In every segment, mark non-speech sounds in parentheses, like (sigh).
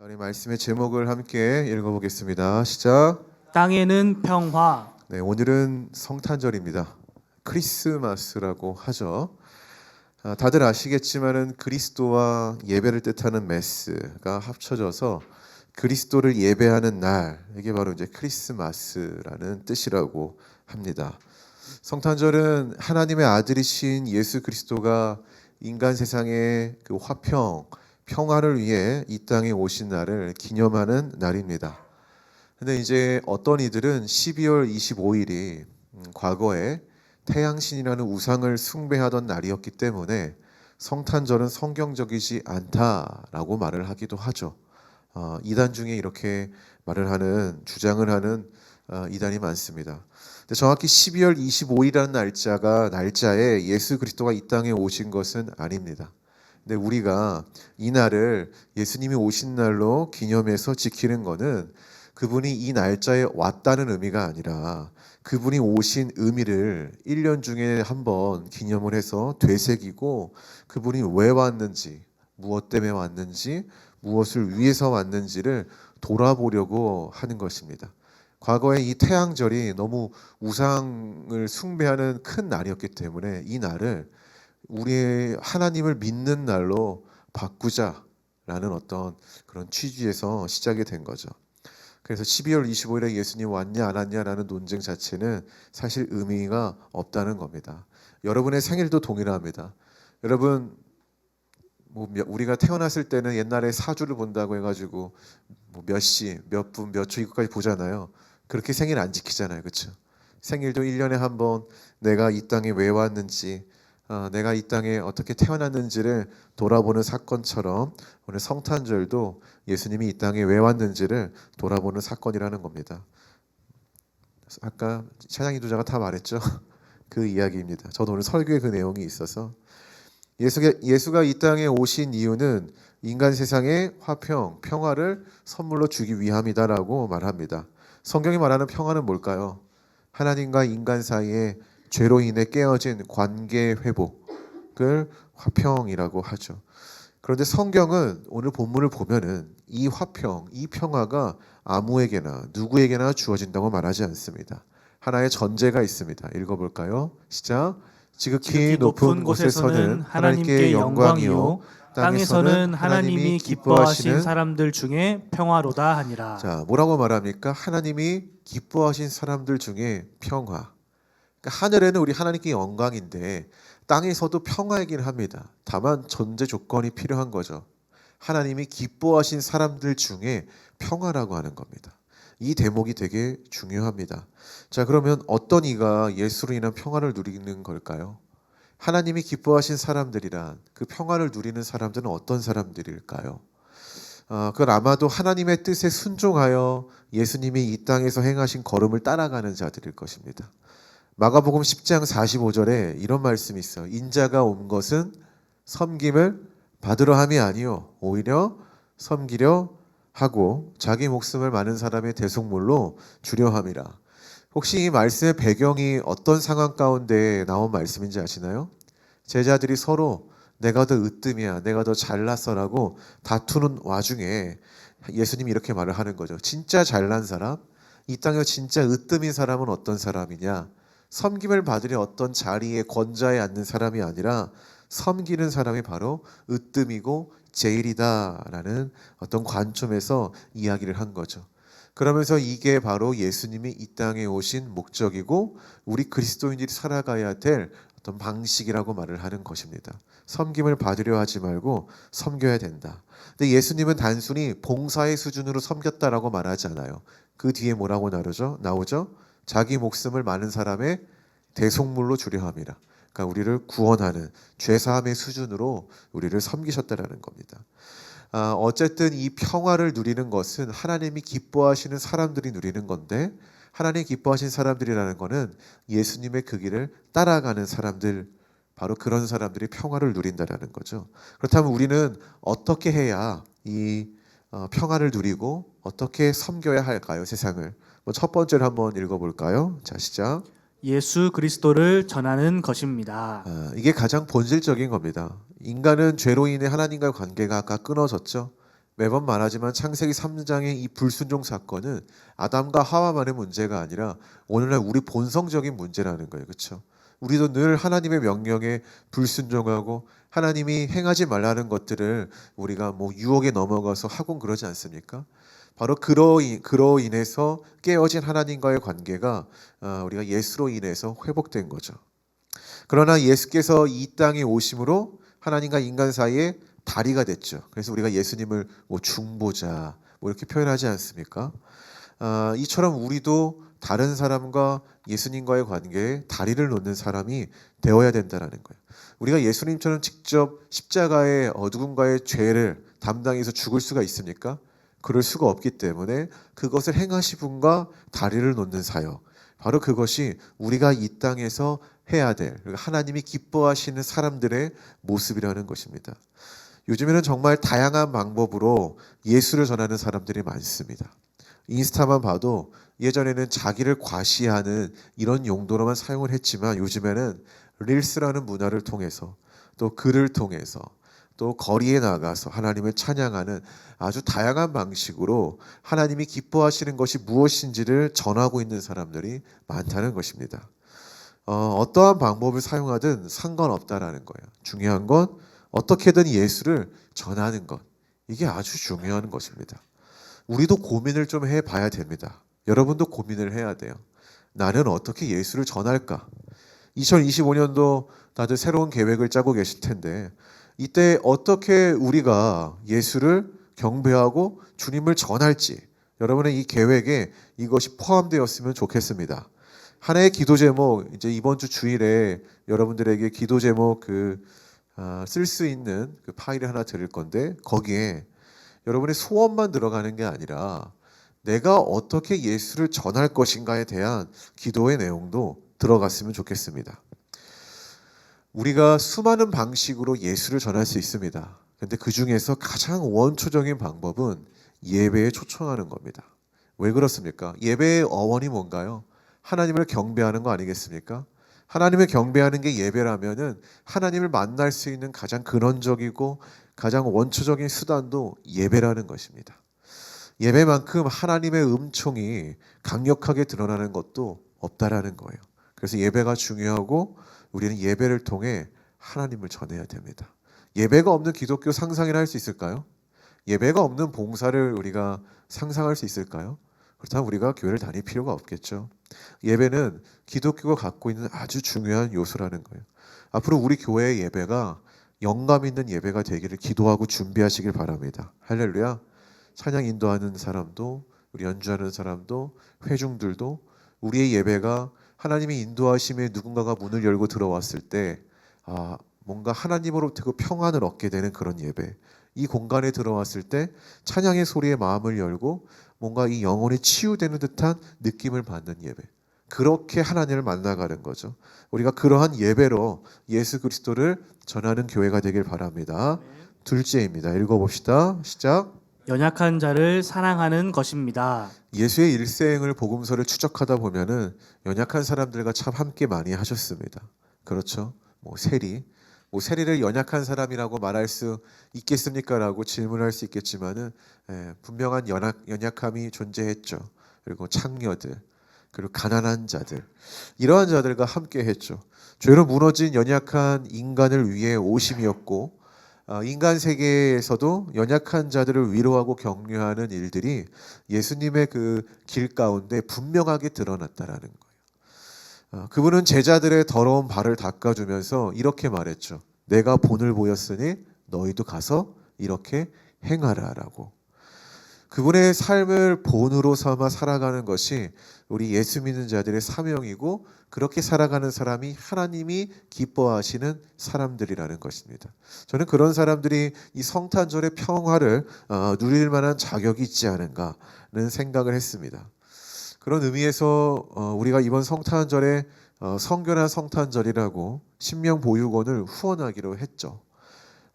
우리 말씀의 제목을 함께 읽어보겠습니다. 시작. 땅에는 평화, 네, 오늘은 성탄절입니다. 크리스마스라고 하죠. 아, 다들 아시겠지만은 그리스도와 예배를 뜻하는 메스가 합쳐져서 그리스도를 예배하는 날 이게 바로 이제 크리스마스라는 뜻이라고 합니다. 성탄절은 하나님의 아들이신 예수 그리스도가 인간 세상의 그 화평, 평화를 위해 이 땅에 오신 날을 기념하는 날입니다. 근데 이제 어떤 이들은 12월 25일이 음, 과거에 태양신이라는 우상을 숭배하던 날이었기 때문에 성탄절은 성경적이지 않다라고 말을 하기도 하죠. 어, 이단 중에 이렇게 말을 하는 주장을 하는 어, 이단이 많습니다. 근데 정확히 12월 25일이라는 날짜가 날짜에 예수 그리스도가 이 땅에 오신 것은 아닙니다. 근데 우리가 이 날을 예수님이 오신 날로 기념해서 지키는 것은 그분이 이 날짜에 왔다는 의미가 아니라 그분이 오신 의미를 1년 중에 한 번 기념을 해서 되새기고 그분이 왜 왔는지, 무엇 때문에 왔는지, 무엇을 위해서 왔는지를 돌아보려고 하는 것입니다. 과거에 이 태양절이 너무 우상을 숭배하는 큰 날이었기 때문에 이 날을 우리의 하나님을 믿는 날로 바꾸자라는 어떤 그런 취지에서 시작이 된 거죠. 그래서 12월 25일에 예수님 왔냐 안 왔냐라는 논쟁 자체는 사실 의미가 없다는 겁니다. 여러분의 생일도 동일합니다. 여러분 뭐 몇- 우리가 태어났을 때는 옛날에 사주를 본다고 해가지고 뭐몇 시, 몇 분, 몇 초 이거까지 보잖아요. 그렇게 생일 안 지키잖아요, 그렇죠? 생일도 1년에 한 번 내가 이 땅에 왜 왔는지, 어, 내가 이 땅에 어떻게 태어났는지를 돌아보는 사건처럼 오늘 성탄절도 예수님이 이 땅에 왜 왔는지를 돌아보는 사건이라는 겁니다. 아까 찬양 이 도자가 다 말했죠. (laughs) 그 이야기입니다. 저도 오늘 설교에 그 내용이 있어서 예수가, 예수가 이 땅에 오신 이유는 인간 세상의 화평, 평화를 선물로 주기 위함이다라고 말합니다. 성경이 말하는 평화는 뭘까요? 하나님과 인간 사이에 죄로 인해 깨어진 관계 회복을 화평이라고 하죠. 그런데 성경은 오늘 본문을 보면은 이 화평, 이 평화가 아무에게나 누구에게나 주어진다고 말하지 않습니다. 하나의 전제가 있습니다. 읽어볼까요? 시작. 지극히 높은 곳에서는 하나님께 영광이요 땅에서는 하나님이 기뻐하신 사람들 중에 평화로다 하니라. 자, 뭐라고 말합니까? 하나님이 기뻐하신 사람들 중에 평화. 그러니까 하늘에는 우리 하나님께 영광인데 땅에서도 평화이긴 합니다. 다만 전제 조건이 필요한 거죠. 하나님이 기뻐하신 사람들 중에 평화라고 하는 겁니다. 이 대목이 되게 중요합니다. 자, 그러면 어떤 이가 예수로 인한 평화를 누리는 걸까요? 하나님이 기뻐하신 사람들이란 그 평화를 누리는 사람들은 어떤 사람들일까요? 어, 그건 아마도 하나님의 뜻에 순종하여 예수님이 이 땅에서 행하신 걸음을 따라가는 자들일 것입니다. 마가복음 10장 45절에 이런 말씀이 있어요. 인자가 온 것은 섬김을 받으러 함이 아니요 오히려 섬기려 하고 자기 목숨을 많은 사람의 대속물로 주려 함이라. 혹시 이 말씀의 배경이 어떤 상황 가운데 나온 말씀인지 아시나요? 제자들이 서로 내가 더 으뜸이야, 내가 더 잘났어라고 다투는 와중에 예수님이 이렇게 말을 하는 거죠. 진짜 잘난 사람, 이 땅에 진짜 으뜸인 사람은 어떤 사람이냐? 섬김을 받으려 어떤 자리에 권좌에 앉는 사람이 아니라 섬기는 사람이 바로 으뜸이고 제일이다라는 어떤 관점에서 이야기를 한 거죠. 그러면서 이게 바로 예수님이 이 땅에 오신 목적이고 우리 그리스도인들이 살아가야 될 어떤 방식이라고 말을 하는 것입니다. 섬김을 받으려 하지 말고 섬겨야 된다. 근데 예수님은 단순히 봉사의 수준으로 섬겼다라고 말하지 않아요. 그 뒤에 뭐라고 나오죠? 나오죠? 자기 목숨을 많은 사람의 대속물로 주려 함이라. 그러니까 우리를 구원하는 죄사함의 수준으로 우리를 섬기셨다라는 겁니다. 아, 어쨌든 이 평화를 누리는 것은 하나님이 기뻐하시는 사람들이 누리는 건데 하나님 기뻐하신 사람들이라는 것은 예수님의 그 길을 따라가는 사람들 바로 그런 사람들이 평화를 누린다라는 거죠. 그렇다면 우리는 어떻게 해야 이 어, 평화를 누리고 어떻게 섬겨야 할까요? 세상을. 뭐첫 번째로 한번 읽어볼까요? 자 시작. 예수 그리스도를 전하는 것입니다. 아, 이게 가장 본질적인 겁니다. 인간은 죄로 인해 하나님과의 관계가 아까 끊어졌죠. 매번 말하지만 창세기 3장의 이 불순종 사건은 아담과 하와만의 문제가 아니라 오늘날 우리 본성적인 문제라는 거예요. 그렇죠? 우리도 늘 하나님의 명령에 불순종하고 하나님이 행하지 말라는 것들을 우리가 뭐 유혹에 넘어가서 하곤 그러지 않습니까? 바로 그로, 인- 그로 인해서 깨어진 하나님과의 관계가 아, 우리가 예수로 인해서 회복된 거죠. 그러나 예수께서 이 땅에 오심으로 하나님과 인간 사이에 다리가 됐죠. 그래서 우리가 예수님을 뭐 중보자 뭐 이렇게 표현하지 않습니까? 아, 이처럼 우리도 다른 사람과 예수님과의 관계에 다리를 놓는 사람이 되어야 된다라는 거예요. 우리가 예수님처럼 직접 십자가의 어, 누군가의 죄를 담당해서 죽을 수가 있습니까? 그럴 수가 없기 때문에 그것을 행하신 분과 다리를 놓는 사역. 바로 그것이 우리가 이 땅에서 해야 될 그러니까 하나님이 기뻐하시는 사람들의 모습이라는 것입니다. 요즘에는 정말 다양한 방법으로 예수를 전하는 사람들이 많습니다. 인스타만 봐도 예전에는 자기를 과시하는 이런 용도로만 사용을 했지만 요즘에는 릴스라는 문화를 통해서 또 글을 통해서 또 거리에 나가서 하나님을 찬양하는 아주 다양한 방식으로 하나님이 기뻐하시는 것이 무엇인지를 전하고 있는 사람들이 많다는 것입니다. 어, 어떠한 방법을 사용하든 상관없다라는 거예요. 중요한 건 어떻게든 예수를 전하는 것. 이게 아주 중요한 것입니다. 우리도 고민을 좀 해봐야 됩니다. 여러분도 고민을 해야 돼요. 나는 어떻게 예수를 전할까? 2025년도 다들 새로운 계획을 짜고 계실 텐데 이때 어떻게 우리가 예수를 경배하고 주님을 전할지 여러분의 이 계획에 이것이 포함되었으면 좋겠습니다. 하나의 기도 제목 이제 이번 주 주일에 여러분들에게 기도 제목 그 쓸수 있는 그 파일을 하나 드릴 건데 거기에 여러분의 소원만 들어가는 게 아니라 내가 어떻게 예수를 전할 것인가에 대한 기도의 내용도 들어갔으면 좋겠습니다. 우리가 수많은 방식으로 예수를 전할 수 있습니다. 근데 그 중에서 가장 원초적인 방법은 예배에 초청하는 겁니다. 왜 그렇습니까? 예배의 어원이 뭔가요? 하나님을 경배하는 거 아니겠습니까? 하나님을 경배하는 게 예배라면은 하나님을 만날 수 있는 가장 근원적이고 가장 원초적인 수단도 예배라는 것입니다. 예배만큼 하나님의 음총이 강력하게 드러나는 것도 없다라는 거예요. 그래서 예배가 중요하고 우리는 예배를 통해 하나님을 전해야 됩니다. 예배가 없는 기독교 상상이라 할 수 있을까요? 예배가 없는 봉사를 우리가 상상할 수 있을까요? 그렇다면 우리가 교회를 다닐 필요가 없겠죠. 예배는 기독교가 갖고 있는 아주 중요한 요소라는 거예요. 앞으로 우리 교회의 예배가 영감 있는 예배가 되기를 기도하고 준비하시길 바랍니다. 할렐루야. 찬양 인도하는 사람도 우리 연주하는 사람도 회중들도 우리의 예배가 하나님의 인도하심에 누군가가 문을 열고 들어왔을 때 아, 뭔가 하나님으로부터 그 평안을 얻게 되는 그런 예배. 이 공간에 들어왔을 때 찬양의 소리에 마음을 열고 뭔가 이 영혼이 치유되는 듯한 느낌을 받는 예배. 그렇게 하나님을 만나가는 거죠. 우리가 그러한 예배로 예수 그리스도를 전하는 교회가 되길 바랍니다. 둘째입니다. 읽어봅시다. 시작. 연약한 자를 사랑하는 것입니다. 예수의 일생을 복음서를 추적하다 보면은 연약한 사람들과 참 함께 많이 하셨습니다. 그렇죠? 뭐 세리, 뭐 세리를 연약한 사람이라고 말할 수 있겠습니까라고 질문할 수 있겠지만은 예, 분명한 연약, 연약함이 존재했죠. 그리고 창녀들, 그리고 가난한 자들 이러한 자들과 함께 했죠. 죄로 무너진 연약한 인간을 위해 오심이었고 어, 인간 세계에서도 연약한 자들을 위로하고 격려하는 일들이 예수님의 그 길 가운데 분명하게 드러났다라는 거예요. 어, 그분은 제자들의 더러운 발을 닦아주면서 이렇게 말했죠. 내가 본을 보였으니 너희도 가서 이렇게 행하라라고. 그분의 삶을 본으로 삼아 살아가는 것이 우리 예수 믿는 자들의 사명이고 그렇게 살아가는 사람이 하나님이 기뻐하시는 사람들이라는 것입니다. 저는 그런 사람들이 이 성탄절의 평화를 어, 누릴 만한 자격이 있지 않은가는 생각을 했습니다. 그런 의미에서 어, 우리가 이번 성탄절에 어, 성결한 성탄절이라고 신명 보육원을 후원하기로 했죠.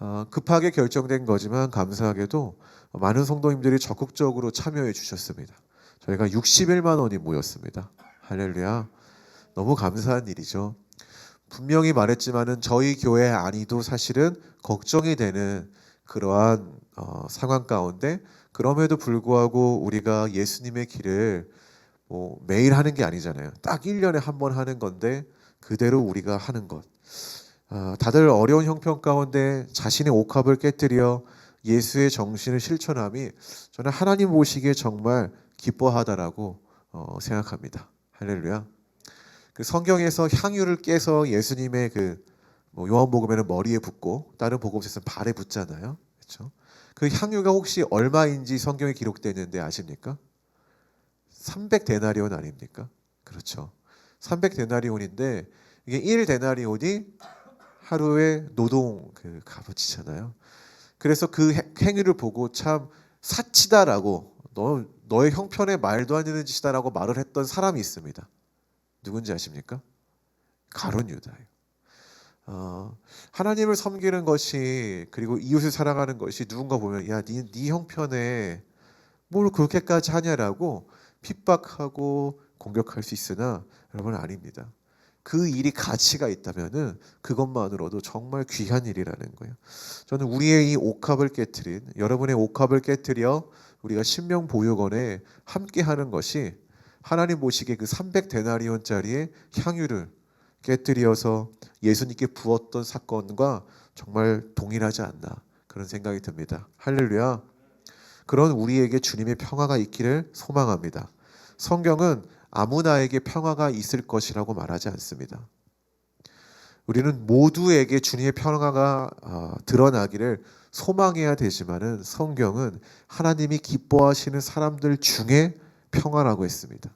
어, 급하게 결정된 거지만 감사하게도 많은 성도님들이 적극적으로 참여해 주셨습니다. 저희가 61만 원이 모였습니다. 할렐루야. 너무 감사한 일이죠. 분명히 말했지만은 저희 교회 안이도 사실은 걱정이 되는 그러한 어, 상황 가운데 그럼에도 불구하고 우리가 예수님의 길을 뭐 매일 하는 게 아니잖아요. 딱 1년에 한 번 하는 건데 그대로 우리가 하는 것. 아, 다들 어려운 형편 가운데 자신의 옥합을 깨뜨려 예수의 정신을 실천함이 저는 하나님 보시기에 정말 기뻐하다라고 어, 생각합니다. 할렐루야. 그 성경에서 향유를 깨서 예수님의 그뭐 요한복음에는 머리에 붓고 다른 복음서에서는 발에 붓잖아요. 그렇죠? 그 향유가 혹시 얼마인지 성경에 기록되는데 아십니까? 300 데나리온 아닙니까? 그렇죠. 300 데나리온인데 이게 1 데나리온이 하루의 노동 그 값어치잖아요. 그래서 그 행- 행위를 보고 참 사치다라고 너 너의 형편에 말도 안 되는 짓이다라고 말을 했던 사람이 있습니다. 누군지 아십니까? 가론 유다예요. 어, 하나님을 섬기는 것이 그리고 이웃을 사랑하는 것이 누군가 보면 야네 네 형편에 뭘 그렇게까지 하냐라고 핍박하고 공격할 수 있으나 여러분 아닙니다. 그 일이 가치가 있다면은 그것만으로도 정말 귀한 일이라는 거예요. 저는 우리의 이 옥합을 깨뜨린 여러분의 옥합을 깨뜨려 우리가 신명 보육원에 함께 하는 것이 하나님 보시기에 그 300 데나리온짜리의 향유를 깨뜨려서 예수님께 부었던 사건과 정말 동일하지 않나 그런 생각이 듭니다. 할렐루야. 그런 우리에게 주님의 평화가 있기를 소망합니다. 성경은 아무나에게 평화가 있을 것이라고 말하지 않습니다. 우리는 모두에게 주님의 평화가 아, 드러나기를 소망해야 되지만은 성경은 하나님이 기뻐하시는 사람들 중에 평화라고 했습니다.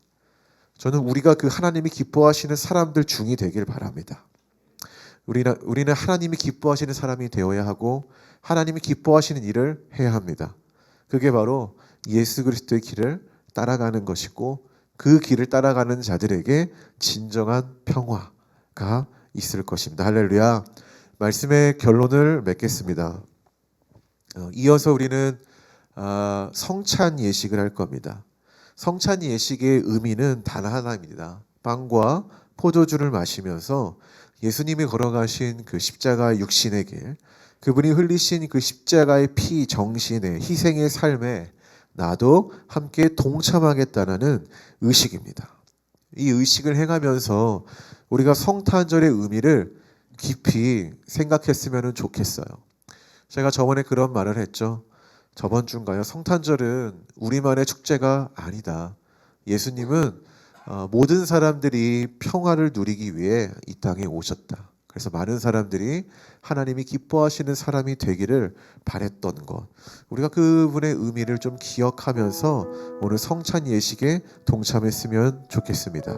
저는 우리가 그 하나님이 기뻐하시는 사람들 중이 되길 바랍니다. 우리는 우리는 하나님이 기뻐하시는 사람이 되어야 하고 하나님이 기뻐하시는 일을 해야 합니다. 그게 바로 예수 그리스도의 길을 따라가는 것이고 그 길을 따라가는 자들에게 진정한 평화가 있을 것입니다. 할렐루야. 말씀의 결론을 맺겠습니다. 어, 이어서 우리는 아, 성찬 예식을 할 겁니다. 성찬 예식의 의미는 단 하나입니다. 빵과 포도주를 마시면서 예수님이 걸어가신 그 십자가의 육신의 길, 그분이 흘리신 그 십자가의 피 정신의 희생의 삶에 나도 함께 동참하겠다는 의식입니다. 이 의식을 행하면서 우리가 성탄절의 의미를 깊이 생각했으면 좋겠어요. 제가 저번에 그런 말을 했죠. 저번 주인가요? 성탄절은 우리만의 축제가 아니다. 예수님은 어, 모든 사람들이 평화를 누리기 위해 이 땅에 오셨다. 그래서 많은 사람들이 하나님이 기뻐하시는 사람이 되기를 바랬던 것. 우리가 그분의 의미를 좀 기억하면서 오늘 성찬 예식에 동참했으면 좋겠습니다.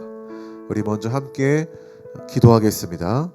우리 먼저 함께 기도하겠습니다.